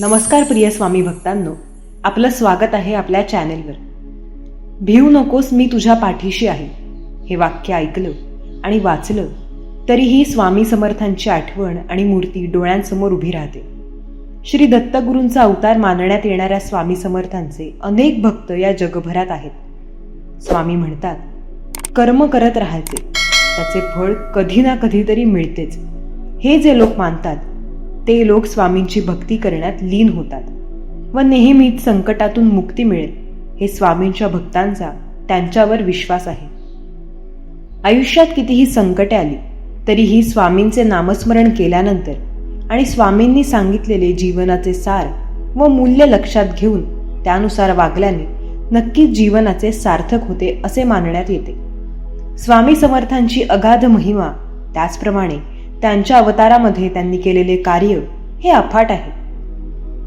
नमस्कार प्रिय स्वामी भक्तांनो आपलं स्वागत आहे आपल्या चॅनेलवर. भिवू नकोस मी तुझ्या पाठीशी आहे हे वाक्य ऐकलं आणि वाचलं तरीही स्वामी समर्थांची आठवण आणि मूर्ती डोळ्यांसमोर उभी राहते. श्री दत्तगुरूंचा अवतार मानण्यात येणाऱ्या स्वामी समर्थांचे अनेक भक्त या जगभरात आहेत. स्वामी म्हणतात कर्म करत राहायचे त्याचे फळ कधी ना कधीतरी मिळतेच. हे जे लोक मानतात ते लोक स्वामींची भक्ती करण्यात लीन होतात व नेहमीच संकटातून मुक्ती मिळेल हे स्वामींच्या भक्तांचा त्यांच्यावर विश्वास आहे. आयुष्यात कितीही संकटे आली तरीही स्वामींचे नामस्मरण केल्यानंतर आणि स्वामींनी सांगितलेले जीवनाचे सार व मूल्य लक्षात घेऊन त्यानुसार वागल्याने नक्कीच जीवनाचे सार्थक होते असे मानण्यात येते. स्वामी समर्थांची अगाध महिमा त्याचप्रमाणे त्यांच्या अवतारामध्ये त्यांनी केलेले कार्य हे अफाट आहे.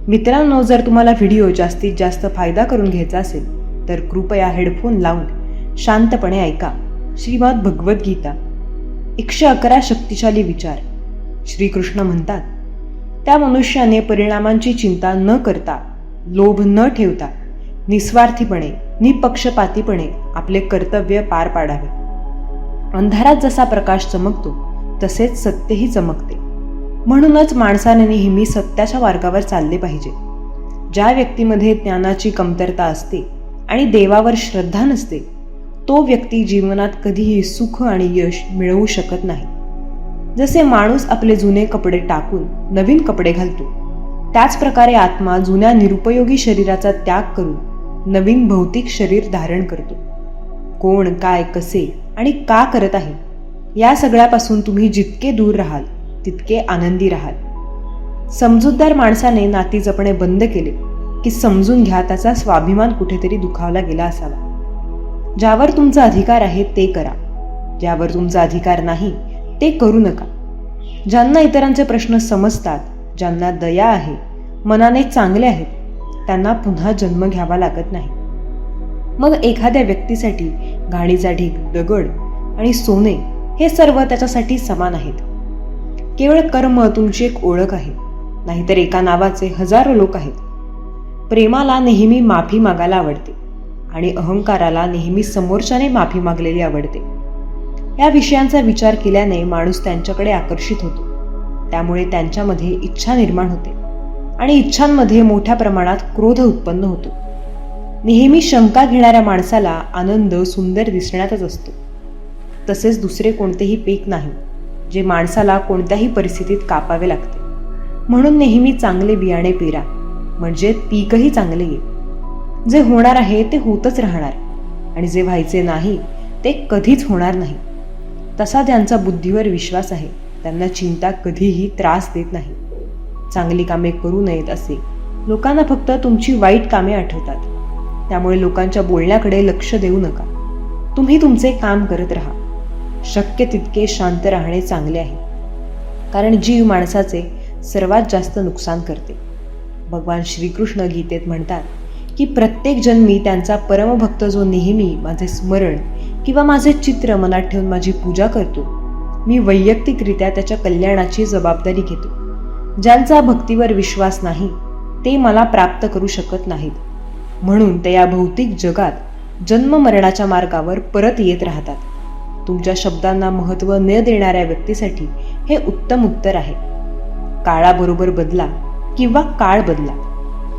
मित्रांनो जर तुम्हाला व्हिडिओ जास्तीत जास्त फायदा करून घ्यायचा असेल तर कृपया हेडफोन लावून शांतपणे ऐका. श्रीमद भगवद्गीता एकशे अकरा शक्तिशाली विचार. श्रीकृष्ण म्हणतात त्या मनुष्याने परिणामांची चिंता न करता लोभ न ठेवता निस्वार्थीपणे निपक्षपातीपणे आपले कर्तव्य पार पाडावे. अंधारात जसा प्रकाश चमकतो तसेच सत्यही चमकते. म्हणूनच माणसाने नेहमी सत्याच्या मार्गावर चालले पाहिजे. ज्या व्यक्तीमध्ये ज्ञानाची कमतरता असते आणि देवावर श्रद्धा नसते तो व्यक्ती जीवनात कधीही सुख आणि यश मिळवू शकत नाही. जसे माणूस आपले जुने कपडे टाकून नवीन कपडे घालतो त्याच प्रकारे आत्मा जुन्या निरुपयोगी शरीराचा त्याग करून नवीन भौतिक शरीर धारण करतो. कोण काय कसे आणि का करत आहे या सगळ्यापासून तुम्ही जितके दूर राहाल तितके आनंदी राहाल. समजूतदार माणसाने नाती जपणे बंद केले की समजून घ्या त्याचा स्वाभिमान कुठेतरी दुखावला गेला असावा. ज्यावर तुमचा अधिकार आहे ते करा ज्यावर तुमचा अधिकार नाही ते करू नका. ज्यांना इतरांचे प्रश्न समजतात ज्यांना दया आहे मनाने चांगले आहेत त्यांना पुन्हा जन्म घ्यावा लागत नाही. मग एखाद्या व्यक्तीसाठी गाडीचा ढीक दगड आणि सोने हे सर्व त्याच्यासाठी समान आहेत. केवळ कर्म तुमची एक ओळख आहे. नाहीतर एका नावाचे हजारो लोक आहेत. प्रेमाला नेहमी माफी मागायला आवडते आणि अहंकाराला नेहमी समोरच्याने माफी मागलेली आवडते. या विषयांचा विचार केल्याने माणूस त्यांच्याकडे आकर्षित होतो. त्यामुळे त्यांच्यामध्ये इच्छा निर्माण होते आणि इच्छांमध्ये मोठ्या प्रमाणात क्रोध उत्पन्न होतो. नेहमी शंका घेणाऱ्या माणसाला आनंद सुंदर दिसण्यातच असतो. तसेच दुसरे कोणतेही पीक नाही जे माणसाला कोणत्याही परिस्थितीत कापावे लागते. म्हणून नेहमी चांगले बियाणे पेरा म्हणजे पीकही चांगले येईल. जे होणार आहे ते होतच राहणार आणि जे व्हायचे नाही ते कधीच होणार नाही. तसा त्यांचा बुद्धीवर विश्वास आहे त्यांना चिंता कधीही त्रास देत नाही. चांगली कामे करू नयेत असे. लोकांना फक्त तुमची वाईट कामे आठवतात. त्यामुळे लोकांच्या बोलण्याकडे लक्ष देऊ नका. तुम्ही तुमचे काम करत राहा. शक्य तितके शांत राहणे चांगले आहे. कारण जीव माणसाचे सर्वात जास्त नुकसान करते. भगवान श्रीकृष्ण गीतेत म्हणतात की प्रत्येक जन्मी त्यांचा परमभक्त जो नेहमी माझे स्मरण किंवा माझे चित्र मनात ठेवून माझी पूजा करतो मी वैयक्तिकरित्या त्याच्या कल्याणाची जबाबदारी घेतो. ज्यांचा भक्तीवर विश्वास नाही ते मला प्राप्त करू शकत नाहीत. म्हणून ते या भौतिक जगात जन्म मरणाच्या मार्गावर परत येत राहतात. तुमच्या शब्दांना महत्त्व न देणाऱ्या व्यक्तीसाठी हे उत्तम उत्तर आहे. काळाबरोबर बदला किंवा काळ बदला.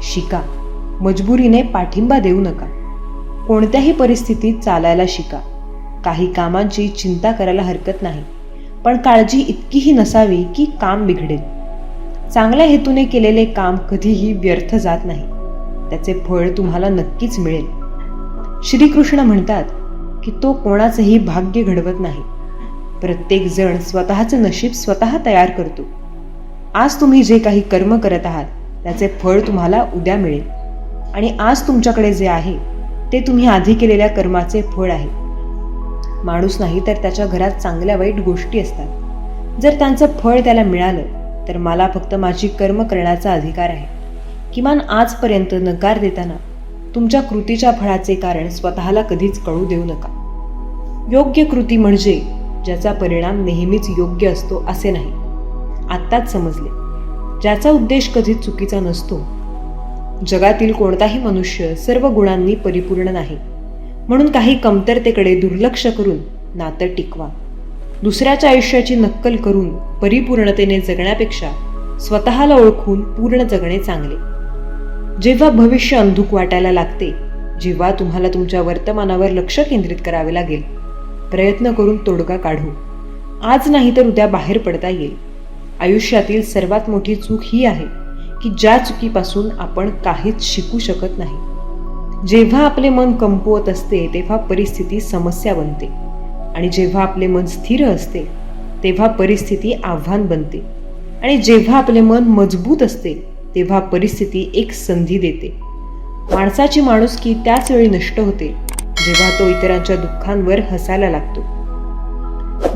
शिका. मजबुरीने पाठिंबा देऊ नका. कोणत्याही परिस्थितीत चालायला शिका. काही कामांची चिंता करायला हरकत नाही. पण काळजी इतकीही नसावी की काम बिघडेल. चांगल्या हेतूने केलेले काम कधीही व्यर्थ जात नाही. त्याचे फळ तुम्हाला नक्कीच मिळेल. श्रीकृष्ण म्हणतात की तो कोणाचंही भाग्य घडवत नाही. प्रत्येक जण स्वतःचं नशीब स्वतः तयार करतो. आज तुम्ही जे काही कर्म करत आहात त्याचे फळ तुम्हाला उद्या मिळेल. आणि आज तुमच्याकडे जे आहे ते तुम्ही आधी केलेल्या कर्माचे फळ आहे. माणूस नाही तर त्याच्या घरात चांगल्या वाईट गोष्टी असतात. जर त्यांचं फळ त्याला मिळालं तर मला फक्त माझी कर्म करण्याचा अधिकार आहे. किमान आजपर्यंत नकार देताना तुमच्या कृतीच्या फळाचे कारण स्वतःला कधीच कळू देऊ नका. योग्य कृती म्हणजे ज्याचा परिणाम नेहमीच योग्य असतो असे नाही. आत्ताच समजले. ज्याचा उद्देश कधीच चुकीचा नसतो. जगातील कोणताही मनुष्य सर्व गुणांनी परिपूर्ण नाही. म्हणून काही कमतरतेकडे दुर्लक्ष करून नातं टिकवा. दुसऱ्याच्या आयुष्याची नक्कल करून परिपूर्णतेने जगण्यापेक्षा स्वतःला ओळखून पूर्ण जगणे चांगले. जेव्हा भविष्य अंधुक वाटायला लागते जेव्हा तुम्हाला तुमच्या वर्तमानावर लक्ष केंद्रित करावे लागेल. प्रयत्न करून तोडगा काढू. आज नाही तर उद्या बाहेर पडता येईल. आयुष्यातील सर्वात मोठी चूक ही आहे की ज्या चुकीपासून आपण काहीच शिकू शकत नाही. जेव्हा आपले मन कमकुवत असते तेव्हा परिस्थिती समस्या बनते. आणि जेव्हा आपले मन स्थिर असते तेव्हा परिस्थिती आव्हान बनते. आणि जेव्हा आपले मन मजबूत असते तेव्हा परिस्थिती एक संधी देते. माणसाची माणुसकी त्याच वेळी नष्ट होते. जेव्हा तो इतरांच्या दुःखांवर हसायला लागतो.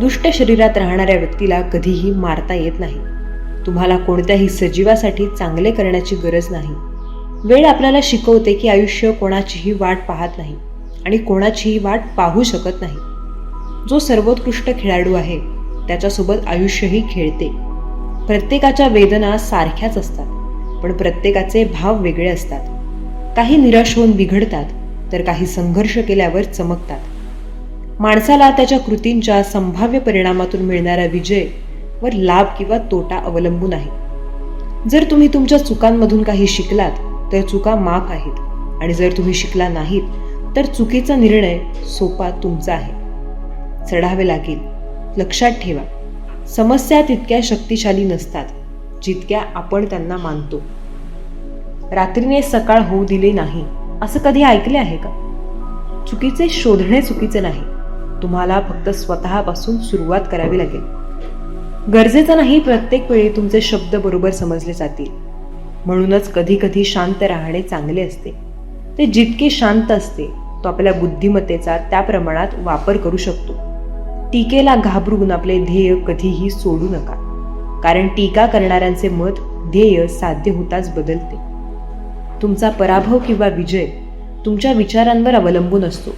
दुष्ट शरीरात राहणाऱ्या व्यक्तीला कधीही मारता येत नाही. तुम्हाला कोणत्याही सजीवासाठी चांगले करण्याची गरज नाही. वेळ आपल्याला शिकवते की आयुष्य कोणाचीही वाट पाहत नाही आणि कोणाचीही वाट पाहू शकत नाही. जो सर्वोत्कृष्ट खेळाडू आहे त्याच्यासोबत आयुष्यही खेळते. प्रत्येकाच्या वेदना सारख्याच असतात पण प्रत्येकाचे भाव वेगळे असतात. काही निराश होऊन बिघडतात तर काही संघर्ष केल्यावर चमकतात. माणसाला त्याच्या कृतींच्या संभाव्य परिणामातून मिळणारा विजय वर लाभ किंवा तोटा अवलंबून आहे. जर तुम्ही तुमच्या चुकांमधून काही शिकलात तर चुका माफ आहेत. आणि जर तुम्ही शिकला नाहीत तर चुकीचा निर्णय सोपा तुमचा आहे. चढावे लागेल. लक्षात ठेवा. समस्या तितक्या शक्तिशाली नसतात जितक्या आपण त्यांना मानतो. रात्रीने सकाळ होऊ दिले नाही असं कधी ऐकले आहे का? चुकीचे शोधणे चुकीचे नाही. तुम्हाला फक्त स्वतःपासून सुरुवात करावी लागेल. गरजेचं नाही प्रत्येक वेळी तुमचे शब्द बरोबर समजले जातील. म्हणूनच कधी कधी शांत राहणे चांगले असते. ते जितके शांत असते तो आपल्या बुद्धिमत्तेचा त्या प्रमाणात वापर करू शकतो. टीकेला घाबरून आपले ध्येय कधीही सोडू नका. कारण टीका करणाऱ्यांचे मत ध्येय साध्य होताच बदलते. तुमचा पराभव किंवा विजय तुमच्या विचारांवर अवलंबून असतो.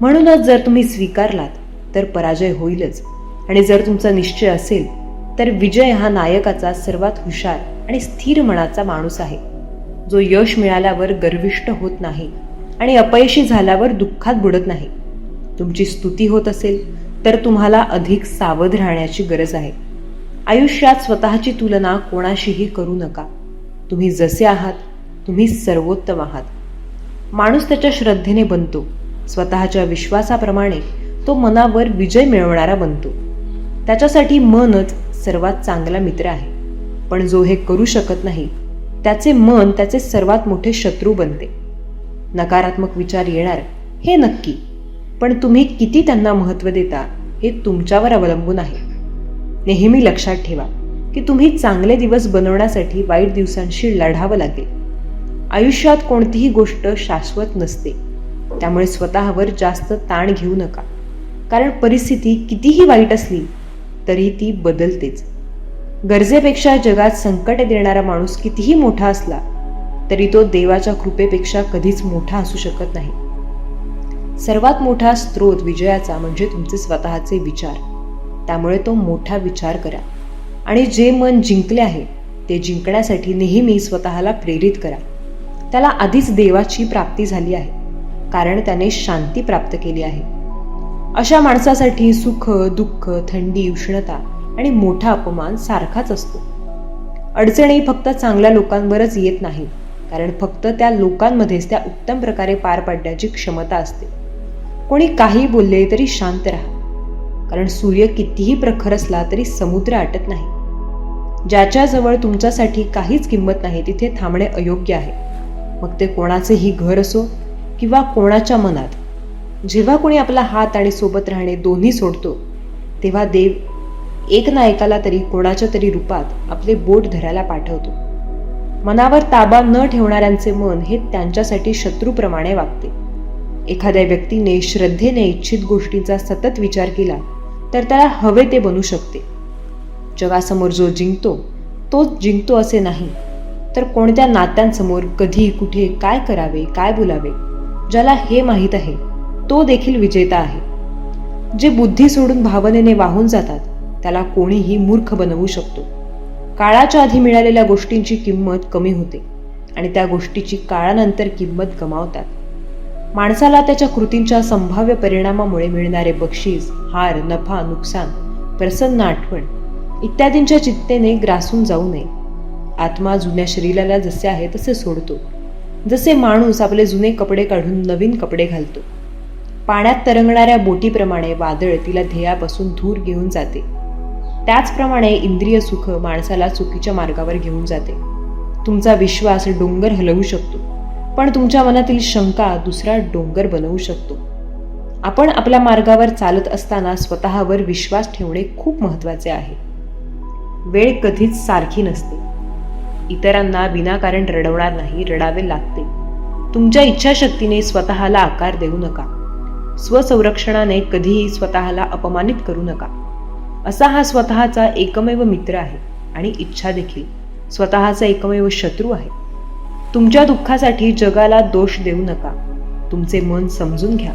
म्हणूनच जर तुम्ही स्वीकारलात तर पराजय होईलच. आणि जर तुमचा निश्चय असेल तर विजय हा नायकाचा सर्वात हुशार आणि स्थिर मनाचा माणूस आहे. जो यश मिळाल्यावर गर्विष्ट होत नाही आणि अपयशी झाल्यावर दुःखात बुडत नाही. तुमची स्तुती होत असेल तर तुम्हाला अधिक सावध राहण्याची गरज आहे. आयुष्यात स्वतःची तुलना कोणाशीही करू नका. तुम्ही जसे आहात तुम्ही सर्वोत्तम आहात. माणूस त्याच्या श्रद्धेने बनतो. स्वतःच्या विश्वासाप्रमाणे तो मनावर विजय मिळवणारा बनतो. त्याच्यासाठी मनच सर्वात चांगला मित्र आहे. पण जो हे करू शकत नाही त्याचे मन त्याचे सर्वात मोठे शत्रू बनते. नकारात्मक विचार येणार हे नक्की. पण तुम्ही किती त्यांना महत्त्व देता हे तुमच्यावर अवलंबून आहे. नेहमी लक्षात ठेवा की तुम्ही चांगले दिवस बनवण्यासाठी वाईट दिवसांशी लढावं लागेल. आयुष्यात कोणतीही गोष्ट शाश्वत नसते. त्यामुळे स्वतःवर जास्त ताण घेऊ नका. कारण परिस्थिती कितीही वाईट असली तरी ती बदलतेच. गरजेपेक्षा जगात संकट देणारा माणूस कितीही मोठा असला तरी तो देवाच्या कृपेपेक्षा कधीच मोठा असू शकत नाही. सर्वात मोठा स्रोत विजयाचा म्हणजे तुमचे स्वतःचे विचार. त्यामुळे तो मोठा विचार करा. आणि जे मन जिंकले आहे ते जिंकण्यासाठी नेहमी स्वतःला प्रेरित करा. त्याला आधीच देवाची प्राप्ती झाली आहे कारण त्याने शांती प्राप्त केली आहे. अशा माणसासाठी सुख दुःख थंडी उष्णता आणि मोठा अपमान सारखाच असतो. अडचणी फक्त चांगल्या लोकांवरच येत नाही कारण फक्त त्या लोकांमध्येच त्या उत्तम प्रकारे पार पाडण्याची क्षमता असते. कोणी काही बोलले तरी शांत राहा कारण सूर्य कितीही प्रखर असला तरी समुद्र आटत नाही. ज्याच्याजवळ तुमच्यासाठी काहीच किंमत नाही तिथे थांबणे अयोग्य आहे. मग ते कोणाचेही घर असो किंवा कोणाच्या मनात. जेव्हा कोणी आपला हात आणि सोबत राहणे दोन्ही सोडतो तेव्हा देव एक ना एकाला तरी कोणाच्या तरी रूपात आपले बोट धरायला पाठवतो. मनावर ताबा न ठेवणाऱ्यांचे मन हे त्यांच्यासाठी शत्रूप्रमाणे वागते. एखाद्या व्यक्तीने श्रद्धेने इच्छित गोष्टींचा सतत विचार केला तर त्याला हवे ते बनू शकते. जगासमोर जो जिंकतो तोच जिंकतो असे नाही. तर कोणत्या नात्यांसमोर कधी कुठे काय करावे काय बोलावे ज्याला हे माहीत आहे तो देखील विजेता आहे. जे बुद्धी सोडून भावनेने वाहून जातात त्याला कोणीही मूर्ख बनवू शकतो. काळाच्या आधी मिळालेल्या गोष्टींची किंमत कमी होते आणि त्या गोष्टीची काळानंतर किंमत गमावतात. माणसाला त्याच्या कृतींच्या संभाव्य परिणामामुळे मिळणारे बक्षीस हार नफा नुकसान प्रसन्न आठवण इत्यादींच्या चित्तेने ग्रासून जाऊ नये. आत्मा जुन्या शरीराला जसे आहे तसे सोडतो. जसे माणूस आपले जुने कपडे काढून नवीन कपडे घालतो. पाण्यात तरंगणाऱ्या बोटीप्रमाणे वादळ तिला ध्येयापासून धूर घेऊन जाते. त्याचप्रमाणे इंद्रिय सुख माणसाला चुकीच्या मार्गावर घेऊन जाते. तुमचा विश्वास डोंगर हलवू शकतो पण तुमच्या मनातील शंका दुसरा डोंगर बनवू शकतो. आपण आपल्या मार्गावर चालत असताना स्वतःवर विश्वास ठेवणे खूप महत्त्वाचे आहे. वेळ कधीच सारखी नसते. इतरांना विनाकारण रडवणार नाही रडावे लागते. तुमच्या इच्छाशक्तीने स्वतःला आकार देऊ नका. स्वसंरक्षणाने कधीही स्वतःला अपमानित करू नका. असा हा स्वतःचा एकमेव मित्र आहे आणि इच्छा देखील. स्वतःचा एकमेव शत्रू आहे. तुमच्या दुःखासाठी जगाला दोष देऊ नका. तुमचे मन समजून घ्या.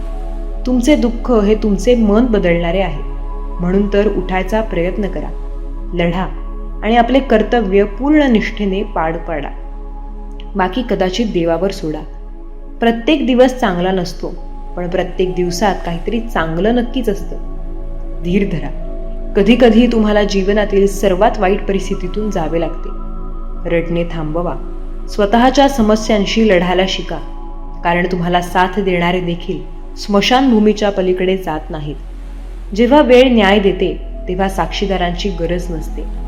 तुमचे दुःख हे तुमचे मन बदलणारे आहे. म्हणून तर उठायचा प्रयत्न करा. लढा. आणि आपले कर्तव्य पूर्ण निष्ठेने पाड पाडा. बाकी कदाचित देवावर सोडा. प्रत्येक दिवस चांगला नसतो पण प्रत्येक दिवसात काहीतरी चांगलं नक्कीच असतं. धीर धरा. कधी कधी तुम्हाला जीवनातील सर्वात वाईट परिस्थितीतून जावे लागते. रडणे थांबवा. स्वतःच्या समस्यांशी लढायला शिका. कारण तुम्हाला साथ देणारे देखील स्मशानभूमीच्या पलीकडे जात नाहीत. जेव्हा वेळ न्याय देते तेव्हा साक्षीदारांची गरज नसते.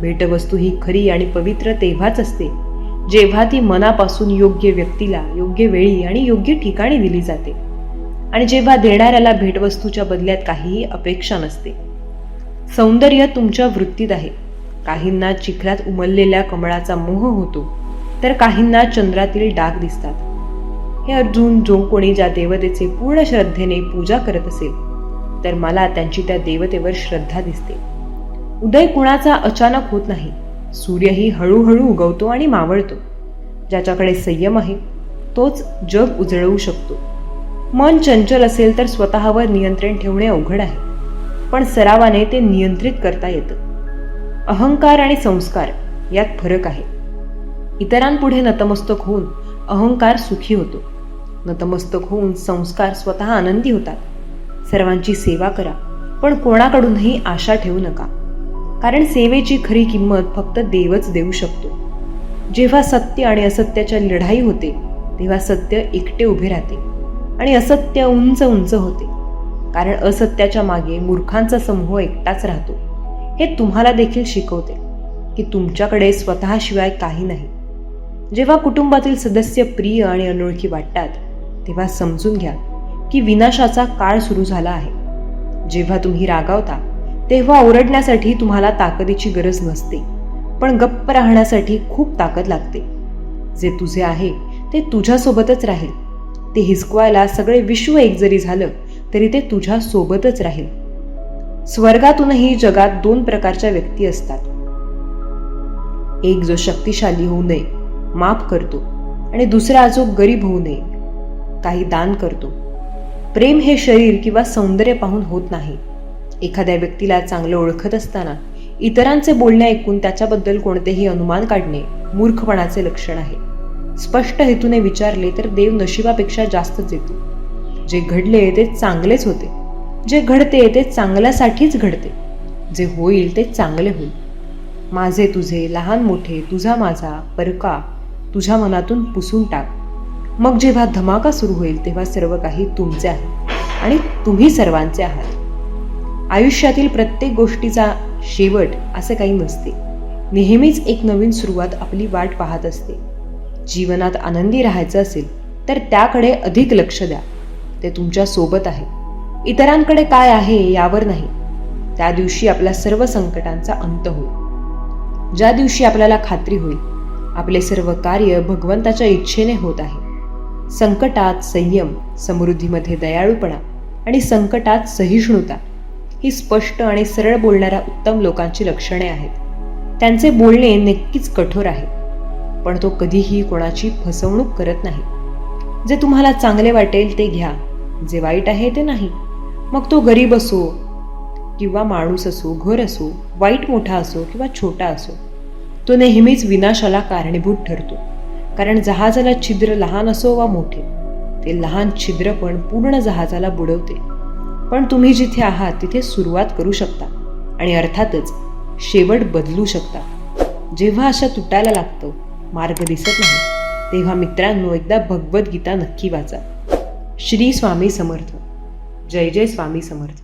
भेटवस्तू ही खरी आणि पवित्र तेव्हाच असते जेव्हा ती मनापासून योग्य व्यक्तीला योग्य वेळी आणि योग्य ठिकाणी दिली जाते. आणि जेव्हा देणाऱ्याला भेटवस्तूच्या बदल्यात काहीही अपेक्षा नसते. सौंदर्य तुमच्या वृत्तीत आहे. काहींना चिखलात उमललेल्या कमळाचा मोह होतो तर काहींना चंद्रातील डाग दिसतात. हे अर्जुन जो कोणी ज्या देवतेचे पूर्ण श्रद्धेने पूजा करत असेल तर मला त्यांची त्या देवतेवर श्रद्धा दिसते. उदय कुणाचा अचानक होत नाही. सूर्यही हळूहळू उगवतो आणि मावळतो. ज्याच्याकडे संयम आहे तोच जग उजळवू शकतो. मन चंचल असेल तर स्वतःवर नियंत्रण ठेवणे अवघड आहे पण सरावाने ते नियंत्रित करता येतं. अहंकार आणि संस्कार यात फरक आहे. इतरांपुढे नतमस्तक होऊन अहंकार सुखी होतो. नतमस्तक होऊन संस्कार स्वतः आनंदी होतात. सर्वांची सेवा करा पण कोणाकडूनही आशा ठेवू नका. कारण सेवेची खरी किंमत फक्त देवच देऊ शकतो. जेव्हा सत्य आणि असत्याच्या लढाई होते तेव्हा सत्य एकटे उभे राहते आणि असत्य उंच उंच होते. कारण असत्याच्या मागे मूर्खांचा समूह एकटाच राहतो. हे तुम्हाला देखील शिकवते की तुमच्याकडे स्वतःशिवाय काही नाही. जेव्हा कुटुंबातील सदस्य प्रिय आणि अनोळखी वाटतात तेव्हा समजून घ्या की विनाशाचा काळ सुरू झाला आहे. जेव्हा तुम्ही रागावता तेव्हा ओरडण्यासाठी तुम्हाला ताकदीची गरज नसते पण गप्प राहण्यासाठी खूप ताकद लागते. जे तुझे आहे ते तुझ्यासोबतच राहील. ते हिसकवायला सगळे विश्व एक जरी झालं तरी ते तुझ्या सोबतच राहील. स्वर्गातूनही जगात दोन प्रकारच्या व्यक्ती असतात. एक जो शक्तिशाली होऊ नये माफ करतो आणि दुसरा जो गरीब होऊ नये काही दान करतो. प्रेम हे शरीर किंवा सौंदर्य पाहून होत नाही. एखाद्या व्यक्तीला चांगलं ओळखत असताना इतरांचे बोलणे ऐकून त्याच्याबद्दल कोणतेही अनुमान काढणे मूर्खपणाचे लक्षण आहे. स्पष्ट हेतूने विचारले तर देव नशिबापेक्षा जास्तच येतो. जे घडले ते चांगलेच होते. जे घडते ते चांगल्यासाठीच घडते. जे होईल ते चांगले होईल. माझे तुझे लहान मोठे तुझा माझा परका तुझ्या मनातून पुसून टाक. मग जेव्हा धमाका सुरू होईल तेव्हा सर्व काही तुमचे आहे आणि तुम्ही सर्वांचे आहात. आयुष्यातील प्रत्येक गोष्टीचा शेवट असं काही नसते. नेहमीच एक नवीन सुरुवात आपली वाट पाहत असते. जीवनात आनंदी राहायचं असेल तर त्याकडे अधिक लक्ष द्या. ते तुमच्यासोबत आहे. इतरांकडे काय आहे यावर नाही. त्या दिवशी आपल्या सर्व संकटांचा अंत होईल. ज्या दिवशी आपल्याला खात्री होईल आपले सर्व कार्य भगवंताच्या इच्छेने होत आहे. संकटात संयम समृद्धीमध्ये दयाळूपणा आणि संकटात सहिष्णुता ही स्पष्ट आणि सरळ बोलणाऱ्या उत्तम लोकांची लक्षणे आहेत. त्यांचे बोलणे नक्कीच कठोर आहे पण तो कधीही कोणाची फसवणूक करत नाही. जे तुम्हाला चांगले वाटेल ते घ्या जे वाईट आहे ते नाही. मग तो गरीब असो किंवा माणूस असो घर असो वाईट मोठा असो किंवा छोटा असो तो नेहमीच विनाशाला कारणीभूत ठरतो. कारण जहाजाला छिद्र लहान असो वा मोठे ते लहान छिद्र पण पूर्ण जहाजाला बुडवते. पण तुम्ही जिथे आहात तिथे सुरुवात करू शकता. आणि अर्थातच शेवट बदलू शकता. जेव्हा अशा तुटायला लागतो मार्ग दिसत नाही. तेव्हा मित्रांनो एकदा भगवद्गीता नक्की वाचा. श्री स्वामी समर्थ. जय जय स्वामी समर्थ.